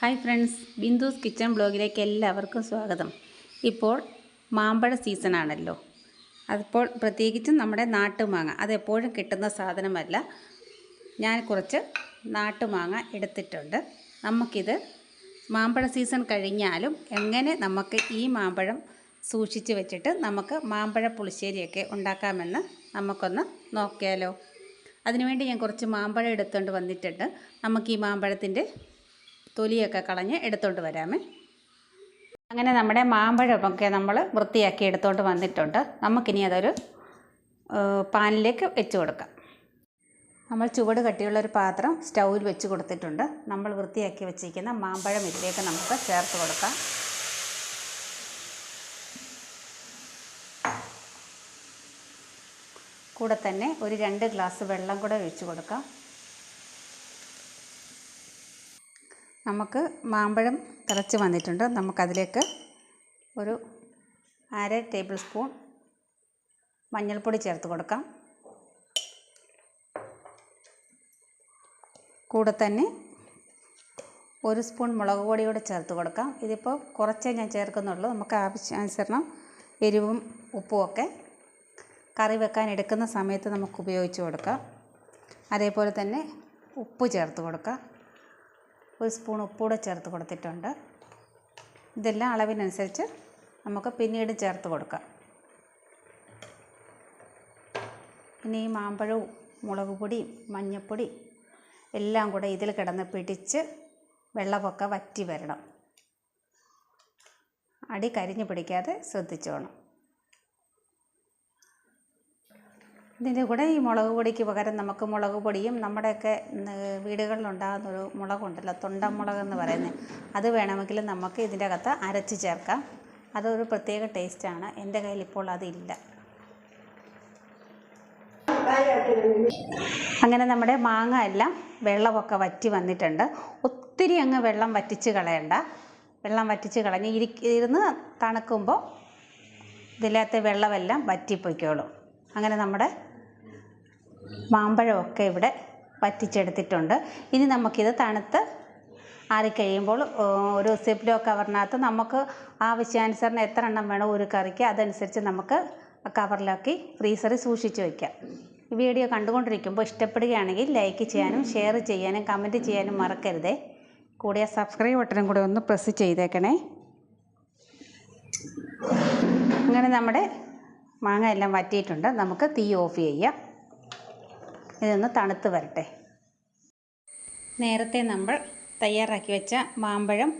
Hi friends Bindu's kitchen ബ്ലോഗിലേക്ക് എല്ലാവർക്കും സ്വാഗതം. ഇപ്പോൾ മാമ്പഴ സീസണാണല്ലോ അതിപ്പോൾ പ്രത്യേകിച്ചും നമ്മുടെ നാട്ടുമാങ്ങ അതെപ്പോഴും കിട്ടുന്ന സാധനമല്ല. ഞാൻ കുറച്ച് നാട്ടുമാങ്ങ എടുത്തിട്ടുണ്ട്. നമുക്കിത് മാമ്പഴ സീസൺ കഴിഞ്ഞാലും എങ്ങനെ നമുക്ക് ഈ മാമ്പഴം സൂക്ഷിച്ച് വെച്ചിട്ട് നമുക്ക് മാമ്പഴ പുളിശ്ശേരിയൊക്കെ ഉണ്ടാക്കാമെന്ന് നമുക്കൊന്ന് നോക്കിയാലോ. അതിനുവേണ്ടി ഞാൻ കുറച്ച് മാമ്പഴം എടുത്തുകൊണ്ട് വന്നിട്ടുണ്ട്. നമുക്ക് ഈ മാമ്പഴത്തിന്റെ തൊലിയൊക്കെ കളഞ്ഞ് എടുത്തോണ്ട് വരാമേ. അങ്ങനെ നമ്മുടെ മാമ്പഴമൊക്കെ നമ്മൾ വൃത്തിയാക്കി എടുത്തോണ്ട് വന്നിട്ടുണ്ട്. നമുക്കിനി അതൊരു പാനിലേക്ക് വെച്ച് കൊടുക്കാം. നമ്മൾ ചുവട് കട്ടിയുള്ള ഒരു പാത്രം സ്റ്റൗവിൽ വെച്ച് കൊടുത്തിട്ടുണ്ട്. നമ്മൾ വൃത്തിയാക്കി വെച്ചിരിക്കുന്ന മാമ്പഴം ഇതിലേക്ക് നമുക്ക് ചേർത്ത് കൊടുക്കാം. കൂടെ തന്നെ ഒരു രണ്ട് ഗ്ലാസ് വെള്ളം കൂടെ ഒഴിച്ച് കൊടുക്കാം. നമുക്ക് മാമ്പഴം തിളച്ച് വന്നിട്ടുണ്ട്. നമുക്കതിലേക്ക് ഒരു അര ടേബിൾ സ്പൂൺ മഞ്ഞൾപ്പൊടി ചേർത്ത് കൊടുക്കാം. കൂടെ തന്നെ ഒരു സ്പൂൺ മുളക് പൊടി കൂടെ ചേർത്ത് കൊടുക്കാം. ഇതിപ്പോൾ കുറച്ചേ ഞാൻ ചേർക്കുന്നുള്ളൂ. നമുക്ക് ആവശ്യാനുസരണം എരിവും ഉപ്പുമൊക്കെ കറി വെക്കാൻ എടുക്കുന്ന സമയത്ത് നമുക്ക് ഉപയോഗിച്ച് കൊടുക്കാം. അതേപോലെ തന്നെ ഉപ്പ് ചേർത്ത് കൊടുക്കാം. ഒരു സ്പൂൺ ഉപ്പൂടെ ചേർത്ത് കൊടുത്തിട്ടുണ്ട്. ഇതെല്ലാം അളവിനനുസരിച്ച് നമുക്ക് പിന്നീട് ചേർത്ത് കൊടുക്കാം. പിന്നെ ഈ മാമ്പഴവും മുളക് പൊടിയും മഞ്ഞൾപ്പൊടി എല്ലാം കൂടെ ഇതിൽ കിടന്ന് പിടിച്ച് വെള്ളമൊക്കെ വറ്റി വരണം. അടി കരിഞ്ഞു പിടിക്കാതെ ശ്രദ്ധിച്ചോണം. ഇതിന്റെ കൂടെ ഈ മുളക് പൊടിക്ക് പകരം നമുക്ക് മുളക് പൊടിയും നമ്മുടെയൊക്കെ വീടുകളിലുണ്ടാകുന്നൊരു മുളകുണ്ടല്ലോ തൊണ്ടമുളക് എന്ന് പറയുന്നത്. അത് വേണമെങ്കിൽ നമുക്ക് ഇതിന്റെ അകത്ത് അരച്ച് ചേർക്കാം. അതൊരു പ്രത്യേക ടേസ്റ്റാണ്. എന്റെ കയ്യിൽ ഇപ്പോൾ അതില്ല. അങ്ങനെ നമ്മുടെ മാങ്ങ എല്ലാം വെള്ളമൊക്കെ വറ്റി വന്നിട്ടുണ്ട്. ഒത്തിരി അങ്ങ് വെള്ളം വറ്റിച്ച് കളയണ്ട. വെള്ളം വറ്റിച്ച് കളഞ്ഞ് ഇരി ഇരുന്ന് തണുക്കുമ്പോൾ ഇതിലകത്തെ വെള്ളമെല്ലാം വറ്റിപ്പോയിക്കോളും. അങ്ങനെ നമ്മുടെ മാമ്പഴമൊക്കെ ഇവിടെ വറ്റിച്ചെടുത്തിട്ടുണ്ട് ഇനി നമുക്കിത് തണുത്ത് ആറിക്കഴിയുമ്പോൾ ഒരു സിപ്ലോ കവറിനകത്ത് നമുക്ക് ആവശ്യാനുസരണം എത്ര എണ്ണം വേണോ ഒരു കറിക്ക് അതനുസരിച്ച് നമുക്ക് കവറിലാക്കി ഫ്രീസറിൽ സൂക്ഷിച്ച് വയ്ക്കാം വീഡിയോ കണ്ടുകൊണ്ടിരിക്കുമ്പോൾ ഇഷ്ടപ്പെടുകയാണെങ്കിൽ ലൈക്ക് ചെയ്യാനും ഷെയർ ചെയ്യാനും കമന്റ് ചെയ്യാനും മറക്കരുതേ. കൂടെ സബ്സ്ക്രൈബ് ബട്ടണും കൂടെ ഒന്ന് പ്രസ് ചെയ്തേക്കണേ. അങ്ങനെ നമ്മുടെ മാങ്ങ എല്ലാം വറ്റിയിട്ടുണ്ട്. നമുക്ക് തീ ഓഫ് ചെയ്യാം. ഇതൊന്ന് തണുത്ത് വരട്ടെ. നേരത്തെ നമ്മൾ തയ്യാറാക്കി വെച്ച മാമ്പഴം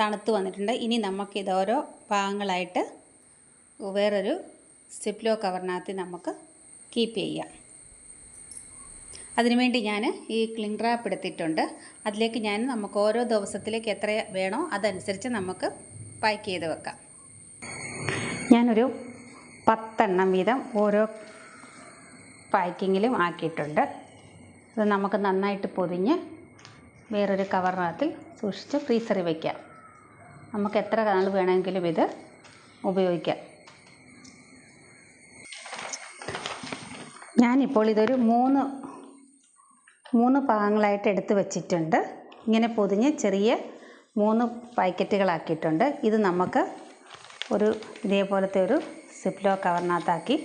തണുത്ത് വന്നിട്ടുണ്ട്. ഇനി നമുക്കിത് ഓരോ ഭാഗങ്ങളായിട്ട് വേറൊരു സിപ്ലോ കവറിനകത്ത് നമുക്ക് കീപ്പ് ചെയ്യാം. അതിനുവേണ്ടി ഞാൻ ഈ ക്ലിംഗ് റാപ്പ് എടുത്തിട്ടുണ്ട്. അതിലേക്ക് ഞാൻ നമുക്ക് ഓരോ ദിവസത്തിലേക്ക് എത്ര വേണോ അതനുസരിച്ച് നമുക്ക് പാക്ക് ചെയ്ത് വെക്കാം. ഞാനൊരു പത്തെണ്ണം വീതം ഓരോ പാക്കിങ്ങിലും ആക്കിയിട്ടുണ്ട്. അത് നമുക്ക് നന്നായിട്ട് പൊതിഞ്ഞ് വേറൊരു കവറിനകത്തിൽ സൂക്ഷിച്ച് ഫ്രീസറിൽ വയ്ക്കാം നമുക്ക് എത്ര നാൾ വേണമെങ്കിലും ഇത് ഉപയോഗിക്കാം. ഞാനിപ്പോൾ ഇതൊരു മൂന്ന് മൂന്ന് ഭാഗങ്ങളായിട്ട് എടുത്ത് വച്ചിട്ടുണ്ട്. ഇങ്ങനെ പൊതിഞ്ഞ് ചെറിയ മൂന്ന് പാക്കറ്റുകളാക്കിയിട്ടുണ്ട്. ഇത് നമുക്ക് ഒരു ഇതേപോലത്തെ ഒരു സിപ്ലോ കവറിനകത്താക്കി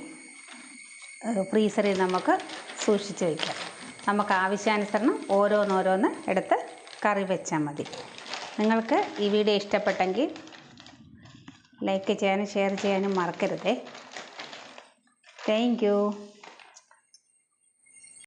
ഫ്രീസറിൽ നമുക്ക് സൂക്ഷിച്ച് വയ്ക്കാം നമുക്ക് ആവശ്യാനുസരണം ഓരോന്നോരോന്ന് എടുത്ത് കറി വെച്ചാൽ മതി. നിങ്ങൾക്ക് ഈ വീഡിയോ ഇഷ്ടപ്പെട്ടെങ്കിൽ ലൈക്ക് ചെയ്യാനും ഷെയർ ചെയ്യാനും മറക്കരുതേ. താങ്ക്